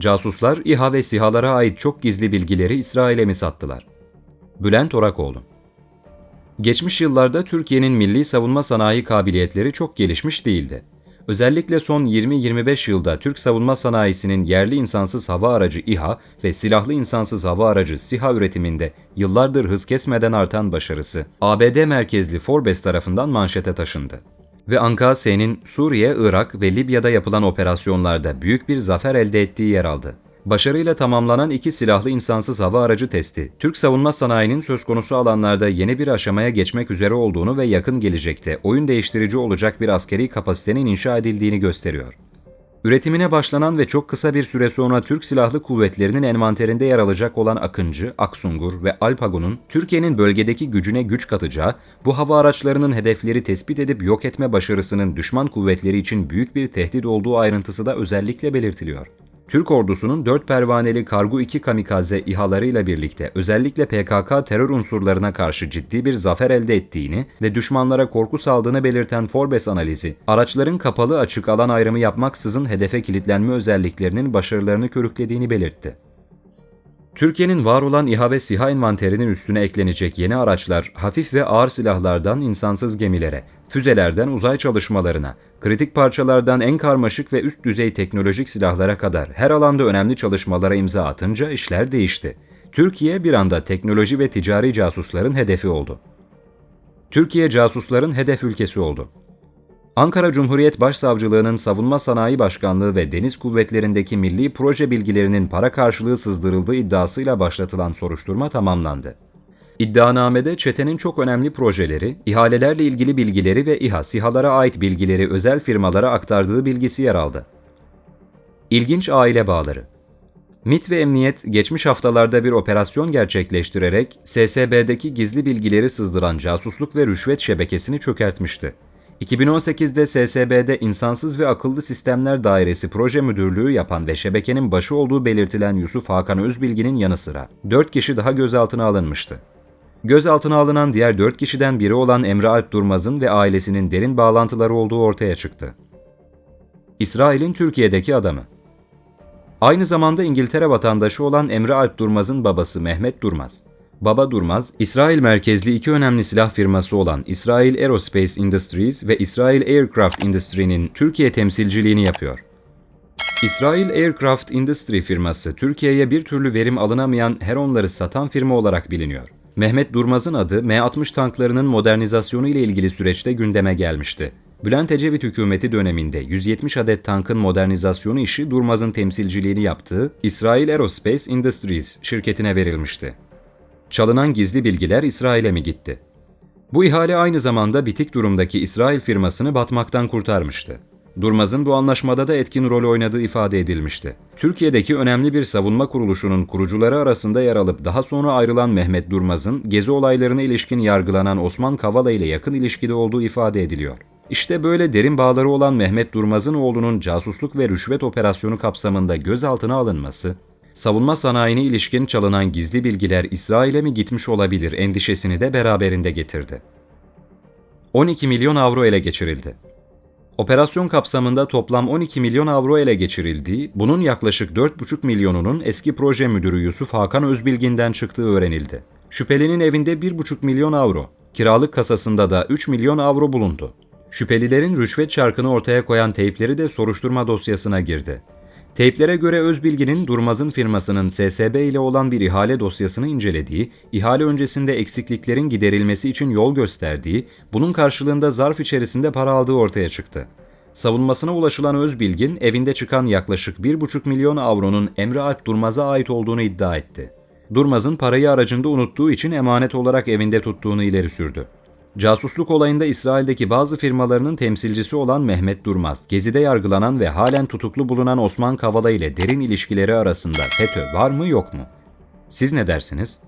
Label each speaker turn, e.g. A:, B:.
A: Casuslar İHA ve SİHA'lara ait çok gizli bilgileri İsrail'e mi sattılar? Bülent Orakoğlu Geçmiş yıllarda Türkiye'nin milli savunma sanayi kabiliyetleri çok gelişmiş değildi. Özellikle son 20-25 yılda Türk savunma sanayisinin yerli insansız hava aracı İHA ve silahlı insansız hava aracı SİHA üretiminde yıllardır hız kesmeden artan başarısı, ABD merkezli Forbes tarafından manşete taşındı. Ve ANKAS'nin Suriye, Irak ve Libya'da yapılan operasyonlarda büyük bir zafer elde ettiği yer aldı. Başarıyla tamamlanan iki silahlı insansız hava aracı testi, Türk savunma sanayinin söz konusu alanlarda yeni bir aşamaya geçmek üzere olduğunu ve yakın gelecekte oyun değiştirici olacak bir askeri kapasitenin inşa edildiğini gösteriyor. Üretimine başlanan ve çok kısa bir süre sonra Türk Silahlı Kuvvetleri'nin envanterinde yer alacak olan Akıncı, Aksungur ve Alpagun'un Türkiye'nin bölgedeki gücüne güç katacağı, bu hava araçlarının hedefleri tespit edip yok etme başarısının düşman kuvvetleri için büyük bir tehdit olduğu ayrıntısı da özellikle belirtiliyor. Türk ordusunun 4 pervaneli Kargu 2 kamikaze İHA'larıyla birlikte özellikle PKK terör unsurlarına karşı ciddi bir zafer elde ettiğini ve düşmanlara korku saldığını belirten Forbes analizi, araçların kapalı açık alan ayrımı yapmaksızın hedefe kilitlenme özelliklerinin başarılarını körüklediğini belirtti. Türkiye'nin var olan İHA ve SİHA envanterinin üstüne eklenecek yeni araçlar, hafif ve ağır silahlardan insansız gemilere, füzelerden uzay çalışmalarına, kritik parçalardan en karmaşık ve üst düzey teknolojik silahlara kadar her alanda önemli çalışmalara imza atınca işler değişti. Türkiye bir anda teknoloji ve ticari casusların hedefi oldu. Türkiye casusların hedef ülkesi oldu. Ankara Cumhuriyet Başsavcılığı'nın Savunma Sanayi Başkanlığı ve Deniz Kuvvetleri'ndeki milli proje bilgilerinin para karşılığı sızdırıldığı iddiasıyla başlatılan soruşturma tamamlandı. İddianamede çetenin çok önemli projeleri, ihalelerle ilgili bilgileri ve İHA, SİHA'lara ait bilgileri özel firmalara aktardığı bilgisi yer aldı. İlginç aile bağları MIT ve Emniyet geçmiş haftalarda bir operasyon gerçekleştirerek SSB'deki gizli bilgileri sızdıran casusluk ve rüşvet şebekesini çökertmişti. 2018'de SSB'de İnsansız ve Akıllı Sistemler Dairesi proje müdürlüğü yapan ve şebekenin başı olduğu belirtilen Yusuf Hakan Özbilgi'nin yanı sıra 4 kişi daha gözaltına alınmıştı. Gözaltına alınan diğer 4 kişiden biri olan Emre Alp Durmaz'ın ve ailesinin derin bağlantıları olduğu ortaya çıktı. İsrail'in Türkiye'deki adamı Aynı zamanda İngiltere vatandaşı olan Emre Alp Durmaz'ın babası Mehmet Durmaz. Baba Durmaz, İsrail merkezli iki önemli silah firması olan İsrail Aerospace Industries ve İsrail Aircraft Industry'nin Türkiye temsilciliğini yapıyor. İsrail Aircraft Industry firması Türkiye'ye bir türlü verim alınamayan Heron'ları satan firma olarak biliniyor. Mehmet Durmaz'ın adı M-60 tanklarının modernizasyonu ile ilgili süreçte gündeme gelmişti. Bülent Ecevit hükümeti döneminde 170 adet tankın modernizasyonu işi Durmaz'ın temsilciliğini yaptığı İsrail Aerospace Industries şirketine verilmişti. Çalınan gizli bilgiler İsrail'e mi gitti? Bu ihale aynı zamanda bitik durumdaki İsrail firmasını batmaktan kurtarmıştı. Durmaz'ın bu anlaşmada da etkin rol oynadığı ifade edilmişti. Türkiye'deki önemli bir savunma kuruluşunun kurucuları arasında yer alıp daha sonra ayrılan Mehmet Durmaz'ın gezi olaylarına ilişkin yargılanan Osman Kavala ile yakın ilişkide olduğu ifade ediliyor. İşte böyle derin bağları olan Mehmet Durmaz'ın oğlunun casusluk ve rüşvet operasyonu kapsamında gözaltına alınması, savunma sanayine ilişkin çalınan gizli bilgiler İsrail'e mi gitmiş olabilir endişesini de beraberinde getirdi. 12 milyon avro ele geçirildi. Operasyon kapsamında toplam 12 milyon avro ele geçirildiği, bunun yaklaşık 4,5 milyonunun eski proje müdürü Yusuf Hakan Özbilgin'den çıktığı öğrenildi. Şüphelinin evinde 1,5 milyon avro, kiralık kasasında da 3 milyon avro bulundu. Şüphelilerin rüşvet çarkını ortaya koyan teypleri de soruşturma dosyasına girdi. Teyplere göre Özbilgi'nin Durmaz'ın firmasının SSB ile olan bir ihale dosyasını incelediği, ihale öncesinde eksikliklerin giderilmesi için yol gösterdiği, bunun karşılığında zarf içerisinde para aldığı ortaya çıktı. Savunmasına ulaşılan Özbilgin, evinde çıkan yaklaşık 1,5 milyon avronun Emre Alp Durmaz'a ait olduğunu iddia etti. Durmaz'ın parayı aracında unuttuğu için emanet olarak evinde tuttuğunu ileri sürdü. Casusluk olayında İsrail'deki bazı firmalarının temsilcisi olan Mehmet Durmaz, Gezi'de yargılanan ve halen tutuklu bulunan Osman Kavala ile derin ilişkileri arasında FETÖ var mı yok mu? Siz ne dersiniz?